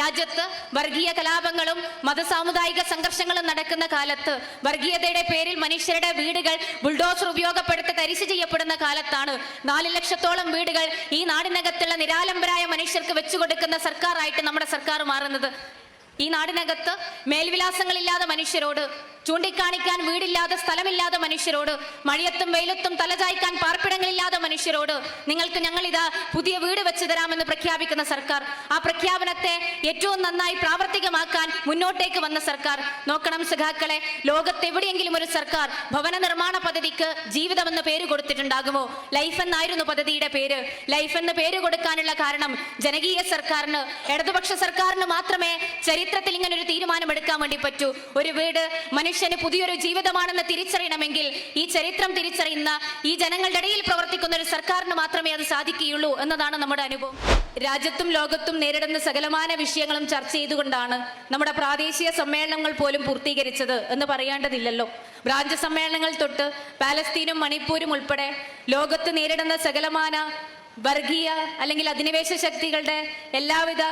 രാജ്യത്ത് വർഗീയ കലാപങ്ങളും മതസാമുദായിക സംഘർഷങ്ങളും നടക്കുന്ന കാലത്ത് വർഗീയതയുടെ പേരിൽ മനുഷ്യരുടെ വീടുകൾ ബുൾഡോസർ ഉപയോഗപ്പെടുത്തി തരിശു ചെയ്യപ്പെടുന്ന കാലത്താണ്. നാല് ലക്ഷത്തോളം വീടുകൾ ഈ നാടിനകത്തുള്ള നിരാലംബരായ മനുഷ്യർക്ക് വെച്ചു കൊടുക്കുന്ന സർക്കാരായിട്ട് നമ്മുടെ സർക്കാർ മാറുന്നത്. ഈ നാടിനകത്ത് മേൽവിലാസങ്ങളില്ലാതെ മനുഷ്യരോട് ചൂണ്ടിക്കാണിക്കാൻ വീടില്ലാതെ സ്ഥലമില്ലാതെ മനുഷ്യരോട് മഴയത്തും വെയിലത്തും തലചായ്ക്കാൻ പാർപ്പിടങ്ങളില്ലാതെ മനുഷ്യരോട് നിങ്ങൾക്ക് ഞങ്ങൾ ഇതാ പുതിയ വീട് വെച്ചു തരാമെന്ന് പ്രഖ്യാപിക്കുന്ന സർക്കാർ ആ പ്രഖ്യാപനത്തെ ഏറ്റവും നന്നായി പ്രാവർത്തികമാക്കാൻ മുന്നോട്ടേക്ക് വന്ന സർക്കാർ. നോക്കണം സഖാക്കളെ ലോകത്തെവിടെയെങ്കിലും ഒരു സർക്കാർ ഭവന നിർമ്മാണ പദ്ധതിക്ക് ജീവിതമെന്ന് പേര് കൊടുത്തിട്ടുണ്ടാകുമോ? ലൈഫ് എന്നായിരുന്നു പദ്ധതിയുടെ പേര്. ലൈഫ് എന്ന് പേര് കൊടുക്കാനുള്ള കാരണം ജനകീയ സർക്കാരിന് ഇടതുപക്ഷ സർക്കാരിന് മാത്രമേ ചരിത്രത്തിൽ ഇങ്ങനെ ഒരു തീരുമാനം എടുക്കാൻ വേണ്ടി പറ്റൂ. ഒരു വീട് മനുഷ്യന് പുതിയൊരു ജീവിതമാണെന്ന് തിരിച്ചറിയണമെങ്കിൽ ഈ ചരിത്രം തിരിച്ചറിയുന്ന ഈ ജനങ്ങളുടെ ഇടയിൽ പ്രവർത്തിക്കുന്ന ഒരു സർക്കാരിന് മാത്രമേ അത് സാധിക്കുകയുള്ളൂ എന്നതാണ് നമ്മുടെ അനുഭവം. രാജ്യത്തും ലോകത്തും നേരിടുന്ന സകലമാന വിഷയങ്ങളും ചർച്ച ചെയ്തുകൊണ്ടാണ് നമ്മുടെ പ്രാദേശിക സമ്മേളനങ്ങൾ പോലും പൂർത്തീകരിച്ചത് എന്ന് പറയേണ്ടതില്ലല്ലോ. ബ്രാഞ്ച് സമ്മേളനങ്ങൾ തൊട്ട് പാലസ്തീനും മണിപ്പൂരും ഉൾപ്പെടെ ലോകത്ത് നേരിടുന്ന സകലമാന വർഗീയ അല്ലെങ്കിൽ അധിനിവേശ ശക്തികളുടെ എല്ലാവിധ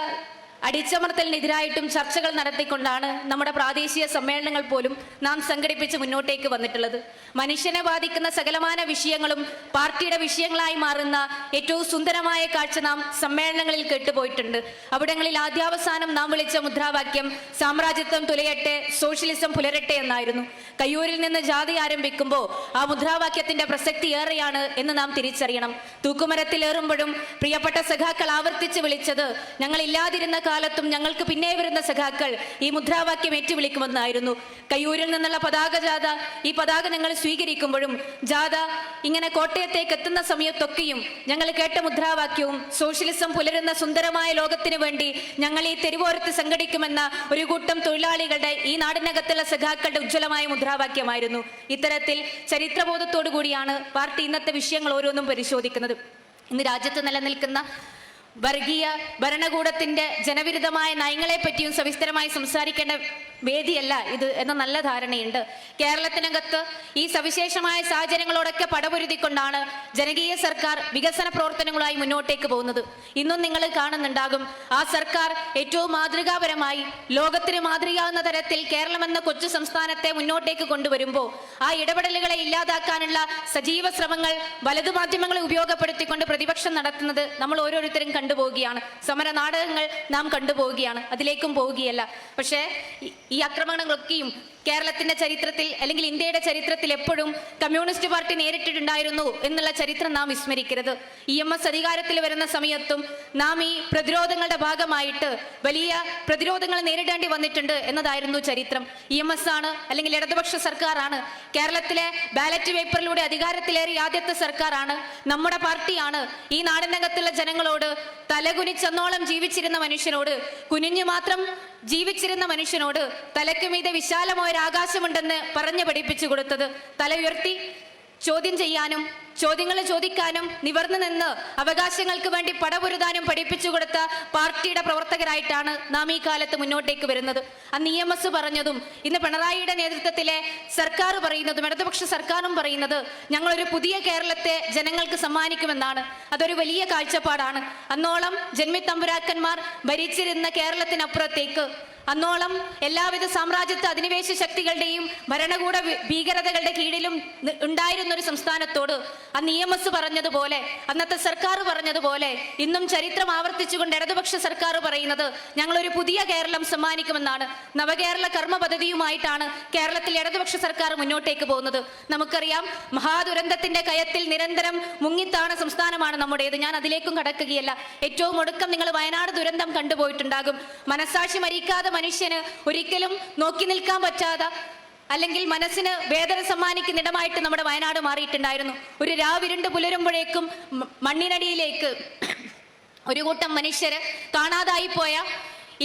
അടിച്ചമർത്തലിനെതിരായിട്ടും ചർച്ചകൾ നടത്തിക്കൊണ്ടാണ് നമ്മുടെ പ്രാദേശിക സമ്മേളനങ്ങൾ പോലും നാം സംഘടിപ്പിച്ച് മുന്നോട്ടേക്ക് വന്നിട്ടുള്ളത്. മനുഷ്യനെ ബാധിക്കുന്ന സകലമാന വിഷയങ്ങളും പാർട്ടിയുടെ വിഷയങ്ങളായി മാറുന്ന ഏറ്റവും സുന്ദരമായ കാഴ്ച നാം സമ്മേളനങ്ങളിൽ കേട്ടുപോയിട്ടുണ്ട്. അവിടങ്ങളിൽ ആദ്യാവസാനം നാം വിളിച്ച മുദ്രാവാക്യം സാമ്രാജ്യത്വം തുലയട്ടെ സോഷ്യലിസം പുലരട്ടെ എന്നായിരുന്നു. കയ്യൂരിൽ നിന്ന് ജാതി ആരംഭിക്കുമ്പോൾ ആ മുദ്രാവാക്യത്തിന്റെ പ്രസക്തി ഏറെയാണ് എന്ന് നാം തിരിച്ചറിയണം. തൂക്കുമരത്തിലേറുമ്പോഴും പ്രിയപ്പെട്ട സഖാക്കൾ ആവർത്തിച്ച് വിളിച്ചത് ഞങ്ങൾ ഇല്ലാതിരുന്ന കാലത്തും ഞങ്ങൾക്ക് പിന്നെ വരുന്ന സഖാക്കൾ ഈ മുദ്രാവാക്യം ഏറ്റുവിളിക്കുമെന്നായിരുന്നു. കയ്യൂരിൽ നിന്നുള്ള പതാക ജാഥ ഈ പതാക ഞങ്ങൾ സ്വീകരിക്കുമ്പോഴും ജാഥ ഇങ്ങനെ കോട്ടയത്തേക്ക് എത്തുന്ന സമയത്തൊക്കെയും ഞങ്ങൾ കേട്ട മുദ്രാവാക്യവും സോഷ്യലിസം പുലരുന്ന സുന്ദരമായ ലോകത്തിന് വേണ്ടി ഞങ്ങൾ ഈ തെരുവോരത്ത് സംഘടിക്കുമെന്ന ഒരു കൂട്ടം തൊഴിലാളികളുടെ ഈ നാടിനകത്തുള്ള സഖാക്കളുടെ ഉജ്ജ്വലമായ മുദ്രാവാക്യമായിരുന്നു. ഇത്തരത്തിൽ ചരിത്രബോധത്തോടു കൂടിയാണ് പാർട്ടി ഇന്നത്തെ വിഷയങ്ങൾ ഓരോന്നും പരിശോധിക്കുന്നത്. ഇന്ന് രാജ്യത്ത് നിലനിൽക്കുന്ന വർഗീയ ഭരണകൂടത്തിന്റെ ജനവിരുദ്ധമായ നയങ്ങളെ പറ്റിയും സവിസ്തരമായി സംസാരിക്കേണ്ട വേദിയല്ല ഇത് എന്ന നല്ല ധാരണയുണ്ട്. കേരളത്തിനകത്ത് ഈ സവിശേഷമായ സാഹചര്യങ്ങളോടൊക്കെ പടപൊരുതിക്കൊണ്ടാണ് ജനകീയ സർക്കാർ വികസന പ്രവർത്തനങ്ങളുമായി മുന്നോട്ടേക്ക് പോകുന്നത്. ഇന്നും നിങ്ങൾ കാണുന്നുണ്ടാകും ആ സർക്കാർ ഏറ്റവും മാതൃകാപരമായി ലോകത്തിന് മാതൃകയാവുന്ന തരത്തിൽ കേരളം എന്ന കൊച്ചു സംസ്ഥാനത്തെ മുന്നോട്ടേക്ക് കൊണ്ടുവരുമ്പോൾ ആ ഇടപെടലുകളെ ഇല്ലാതാക്കാനുള്ള സജീവ ശ്രമങ്ങൾ വലതു മാധ്യമങ്ങളെ ഉപയോഗപ്പെടുത്തിക്കൊണ്ട് പ്രതിപക്ഷം നടത്തുന്നത് നമ്മൾ ഓരോരുത്തരും കണ്ടുപോവുകയാണ്. സമര നാടകങ്ങൾ നാം കണ്ടുപോവുകയാണ്. അതിലേക്കും പോവുകയല്ല. പക്ഷേ ഈ- ആക്രമണങ്ങളൊക്കെയും കേരളത്തിന്റെ ചരിത്രത്തിൽ അല്ലെങ്കിൽ ഇന്ത്യയുടെ ചരിത്രത്തിൽ എപ്പോഴും കമ്മ്യൂണിസ്റ്റ് പാർട്ടി നേരിട്ടിട്ടുണ്ടായിരുന്നു എന്നുള്ള ചരിത്രം നാം വിസ്മരിക്കരുത്. ഇ എം എസ് അധികാരത്തിൽ വരുന്ന സമയത്തും നാം ഈ പ്രതിരോധങ്ങളുടെ ഭാഗമായിട്ട് വലിയ പ്രതിരോധങ്ങൾ നേരിടേണ്ടി വന്നിട്ടുണ്ട് എന്നതായിരുന്നു ചരിത്രം. ഇ എം എസ് ആണ് അല്ലെങ്കിൽ ഇടതുപക്ഷ സർക്കാരാണ്. കേരളത്തിലെ ബാലറ്റ് പേപ്പറിലൂടെ അധികാരത്തിലേറിയ ആദ്യത്തെ സർക്കാരാണ്. നമ്മുടെ പാർട്ടിയാണ്. ഈ നാടിനകത്തുള്ള ജനങ്ങളോട് തലകുനിച്ചെന്നോളം ജീവിച്ചിരുന്ന മനുഷ്യനോട് കുനിഞ്ഞു മാത്രം ജീവിച്ചിരുന്ന മനുഷ്യനോട് തലയ്ക്കുമീതെ വിശാലമായ ഒരു ആകാശമുണ്ടെന്ന് പറഞ്ഞു പഠിപ്പിച്ചു കൊടുത്തത്. തല ഉയർത്തി ചോദ്യം ചെയ്യാനും ചോദ്യങ്ങൾ ചോദിക്കാനും നിവർന്നു നിന്ന് അവകാശങ്ങൾക്ക് വേണ്ടി പടപൊരുതാനും പഠിപ്പിച്ചു കൊടുത്ത പാർട്ടിയുടെ പ്രവർത്തകരായിട്ടാണ് നാം ഈ കാലത്ത് മുന്നോട്ടേക്ക് വരുന്നത്. അന്ന് ഇ എം എസ് പറഞ്ഞതും ഇന്ന് പിണറായിയുടെ നേതൃത്വത്തിലെ സർക്കാർ പറയുന്നതും ഇടതുപക്ഷ സർക്കാരും പറയുന്നത് ഞങ്ങളൊരു പുതിയ കേരളത്തെ ജനങ്ങൾക്ക് സമ്മാനിക്കുമെന്നാണ്. അതൊരു വലിയ കാഴ്ചപ്പാടാണ്. അന്നോളം ജന്മിത്തമ്പുരാക്കന്മാർ ഭരിച്ചിരുന്ന കേരളത്തിനപ്പുറത്തേക്ക് അന്നോളം എല്ലാവിധ സാമ്രാജ്യത്വ അധിനിവേശ ശക്തികളുടെയും ഭരണകൂട ഭീകരതകളുടെ കീഴിലും ഉണ്ടായിരുന്ന ഒരു സംസ്ഥാനത്തോട് അന്ന് ഇ എം എസ് പറഞ്ഞതുപോലെ അന്നത്തെ സർക്കാർ പറഞ്ഞതുപോലെ ഇന്നും ചരിത്രം ആവർത്തിച്ചുകൊണ്ട് ഇടതുപക്ഷ സർക്കാർ പറയുന്നത് ഞങ്ങളൊരു പുതിയ കേരളം സമ്മാനിക്കുമെന്നാണ്. നവകേരള കർമ്മ പദ്ധതിയുമായിട്ടാണ് കേരളത്തിൽ ഇടതുപക്ഷ സർക്കാർ മുന്നോട്ടേക്ക് പോകുന്നത്. നമുക്കറിയാം മഹാദുരന്തത്തിന്റെ കയത്തിൽ നിരന്തരം മുങ്ങിത്താണ സംസ്ഥാനമാണ് നമ്മുടേത്. ഞാൻ അതിലേക്കും കടക്കുകയല്ല. ഏറ്റവും ഒടുക്കം നിങ്ങൾ വയനാട് ദുരന്തം കണ്ടുപോയിട്ടുണ്ടാകും. മനസാക്ഷി മരിക്കാതെ മനുഷ്യന് ഒരിക്കലും നോക്കി നിൽക്കാൻ പറ്റാതെ അല്ലെങ്കിൽ മനസ്സിന് വേദന സമ്മാനിക്കുന്ന ഇടമായിട്ട് നമ്മുടെ വയനാട് മാറിയിട്ടുണ്ടായിരുന്നു. ഒരു രാവിരുണ്ട് പുലരുമ്പോഴേക്കും മണ്ണിനടിയിലേക്ക് ഒരു കൂട്ടം മനുഷ്യര് കാണാതായി പോയ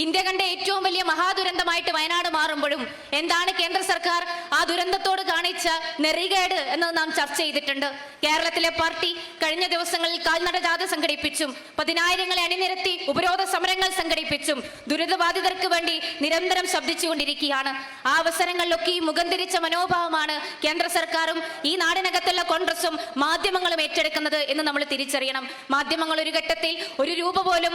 ഇന്ത്യ കണ്ട ഏറ്റവും വലിയ മഹാദുരന്തമായിട്ട് വയനാട് മാറുമ്പോഴും എന്താണ് കേന്ദ്ര സർക്കാർ ആ ദുരന്തത്തോട് കാണിച്ച നെറികേട് എന്ന് നാം ചർച്ച ചെയ്തിട്ടുണ്ട്. കേരളത്തിലെ പാർട്ടി കഴിഞ്ഞ ദിവസങ്ങളിൽ കാൽനട ജാഥ സംഘടിപ്പിച്ചും പതിനായിരങ്ങളെ അണിനിരത്തി ഉപരോധ സമരങ്ങൾ സംഘടിപ്പിച്ചും ദുരിതബാധിതർക്ക് വേണ്ടി നിരന്തരം ശബ്ദിച്ചുകൊണ്ടിരിക്കുകയാണ്. ആ അവസരങ്ങളിലൊക്കെ ഈ മുഖം തിരിച്ച മനോഭാവമാണ് കേന്ദ്ര സർക്കാരും ഈ നാടിനകത്തുള്ള കോൺഗ്രസും മാധ്യമങ്ങളും ഏറ്റെടുക്കുന്നത് എന്ന് നമ്മൾ തിരിച്ചറിയണം. മാധ്യമങ്ങൾ ഒരു ഘട്ടത്തിൽ ഒരു രൂപ പോലും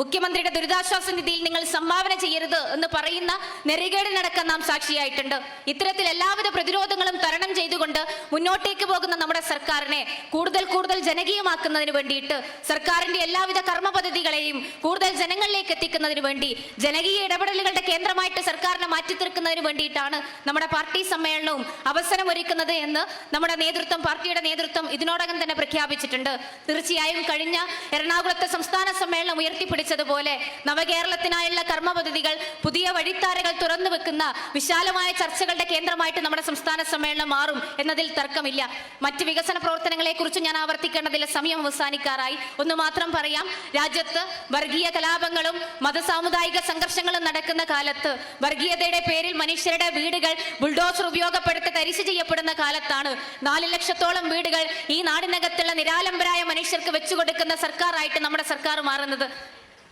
മുഖ്യമന്ത്രിയുടെ ദുരിതാശ്വാസ നിധിയിൽ നിങ്ങൾ സംഭാവന ചെയ്യരുത് എന്ന് പറയുന്ന നെറികേടിനടക്കം നാം സാക്ഷിയായിട്ടുണ്ട്. ഇത്തരത്തിൽ എല്ലാവിധ പ്രതിരോധങ്ങളും തരണം ചെയ്തുകൊണ്ട് മുന്നോട്ടേക്ക് പോകുന്ന നമ്മുടെ സർക്കാരിനെ കൂടുതൽ കൂടുതൽ ജനകീയമാക്കുന്നതിന് വേണ്ടിയിട്ട് സർക്കാരിന്റെ എല്ലാവിധ കർമ്മ പദ്ധതികളെയും കൂടുതൽ ജനങ്ങളിലേക്ക് എത്തിക്കുന്നതിന് വേണ്ടി ജനകീയ ഇടപെടലുകളുടെ കേന്ദ്രമായിട്ട് സർക്കാരിനെ മാറ്റിത്തീർക്കുന്നതിന് വേണ്ടിയിട്ടാണ് നമ്മുടെ പാർട്ടി സമ്മേളനവും അവസരമൊരുക്കുന്നത് എന്ന് നമ്മുടെ നേതൃത്വം പാർട്ടിയുടെ നേതൃത്വം ഇതിനോടകം തന്നെ പ്രഖ്യാപിച്ചിട്ടുണ്ട്. തീർച്ചയായും കഴിഞ്ഞ എറണാകുളത്തെ സംസ്ഥാന സമ്മേളനം ഉയർത്തിപ്പിടിച്ചതുപോലെ നവകേരളത്തിനായുള്ള കർമ്മ പദ്ധതികൾ പുതിയ വഴിത്താരകൾ തുറന്നു വെക്കുന്ന വിശാലമായ ചർച്ചകളുടെ കേന്ദ്രമായിട്ട് നമ്മുടെ സംസ്ഥാന സമ്മേളനം മാറും എന്നതിൽ തർക്കമില്ല. മറ്റ് വികസന പ്രവർത്തനങ്ങളെ കുറിച്ച് ഞാൻ ആവർത്തിക്കേണ്ടതില്ല സമയം അവസാനിക്കാറായി. ഒന്ന് മാത്രം പറയാം രാജ്യത്ത് വർഗീയ കലാപങ്ങളും മതസാമുദായിക സംഘർഷങ്ങളും നടക്കുന്ന കാലത്ത് വർഗീയതയുടെ പേരിൽ മനുഷ്യരുടെ വീടുകൾ ബുൾഡോസർ ഉപയോഗപ്പെടുത്തി തരിശു ചെയ്യപ്പെടുന്ന കാലത്താണ്. നാല് ലക്ഷത്തോളം വീടുകൾ ഈ നാടിനകത്തുള്ള നിരാലംബരായ മനുഷ്യർക്ക് വെച്ചുകൊടുക്കുന്ന സർക്കാരായിട്ട് നമ്മുടെ സർക്കാർ മാറുന്നത്.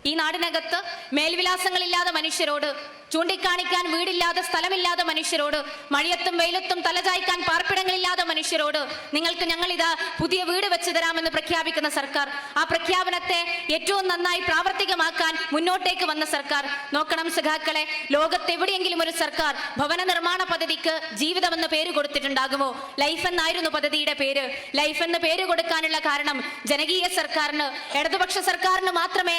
ഈ നാടിനകത്ത് മേൽവിലാസങ്ങളില്ലാതെ മനുഷ്യരോട് ചൂണ്ടിക്കാണിക്കാൻ വീടില്ലാതെ സ്ഥലമില്ലാതെ മനുഷ്യരോട് മഴയത്തും വെയിലത്തും തലചായ്ക്കാൻ പാർപ്പിടങ്ങളില്ലാതെ മനുഷ്യരോട് നിങ്ങൾക്ക് ഞങ്ങൾ ഇതാ പുതിയ വീട് വെച്ചു തരാമെന്ന് പ്രഖ്യാപിക്കുന്ന സർക്കാർ ആ പ്രഖ്യാപനത്തെ ഏറ്റവും നന്നായി പ്രാവർത്തികമാക്കാൻ മുന്നോട്ടേക്ക് വന്ന സർക്കാർ. നോക്കണം സഖാക്കളെ ലോകത്തെവിടെയെങ്കിലും ഒരു സർക്കാർ ഭവന നിർമ്മാണ പദ്ധതിക്ക് ജീവിതമെന്ന് പേര് കൊടുത്തിട്ടുണ്ടാകുമോ? ലൈഫ് എന്നായിരുന്നു പദ്ധതിയുടെ പേര്. ലൈഫ് എന്ന് പേര് കൊടുക്കാനുള്ള കാരണം ജനകീയ സർക്കാരിന് ഇടതുപക്ഷ സർക്കാരിന് മാത്രമേ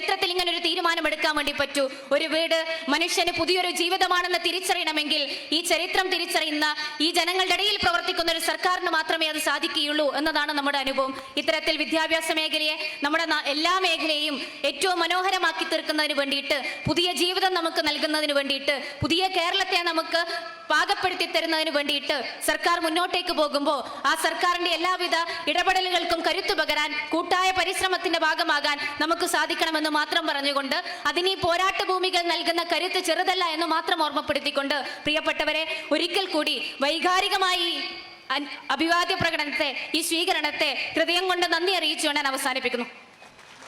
ചരിത്രത്തിൽ ഇങ്ങനെ ഒരു തീരുമാനം എടുക്കാൻ വേണ്ടി പറ്റൂ. ഒരു വീട് മനുഷ്യന് പുതിയൊരു ജീവിതമാണെന്ന് തിരിച്ചറിയണമെങ്കിൽ ഈ ചരിത്രം തിരിച്ചറിയുന്ന ഈ ജനങ്ങളുടെ ഇടയിൽ പ്രവർത്തിക്കുന്ന ഒരു സർക്കാരിന് മാത്രമേ അത് സാധിക്കുകയുള്ളൂ എന്നതാണ് നമ്മുടെ അനുഭവം. ഇത്തരത്തിൽ വിദ്യാഭ്യാസ മേഖലയെ നമ്മുടെ എല്ലാ മേഖലയെയും ഏറ്റവും മനോഹരമാക്കി തീർക്കുന്നതിന് വേണ്ടിയിട്ട് പുതിയ ജീവിതം നമുക്ക് നൽകുന്നതിന് വേണ്ടിയിട്ട് പുതിയ കേരളത്തെ നമുക്ക് പാകപ്പെടുത്തി തരുന്നതിന് വേണ്ടിയിട്ട് സർക്കാർ മുന്നോട്ടേക്ക് പോകുമ്പോൾ ആ സർക്കാരിന്റെ എല്ലാവിധ ഇടപെടലുകൾക്കും കരുത്തു പകരാൻ കൂട്ടായ പരിശ്രമത്തിന്റെ ഭാഗമാകാൻ നമുക്ക് സാധിക്കണമെന്ന് മാത്രം പറഞ്ഞുകൊണ്ട് അതിന് പോരാട്ട ഭൂമികൾ നൽകുന്ന കരുത്ത് ചെറുതല്ല എന്ന് മാത്രം ഓർമ്മപ്പെടുത്തിക്കൊണ്ട് പ്രിയപ്പെട്ടവരെ ഒരിക്കൽ കൂടി വൈകാരികമായി അഭിവാദ്യ പ്രകടനത്തെ ഈ സ്വീകരണത്തെ ഹൃദയം കൊണ്ട് നന്ദി അറിയിച്ചുകൊണ്ട് ഞാൻ അവസാനിപ്പിക്കുന്നു.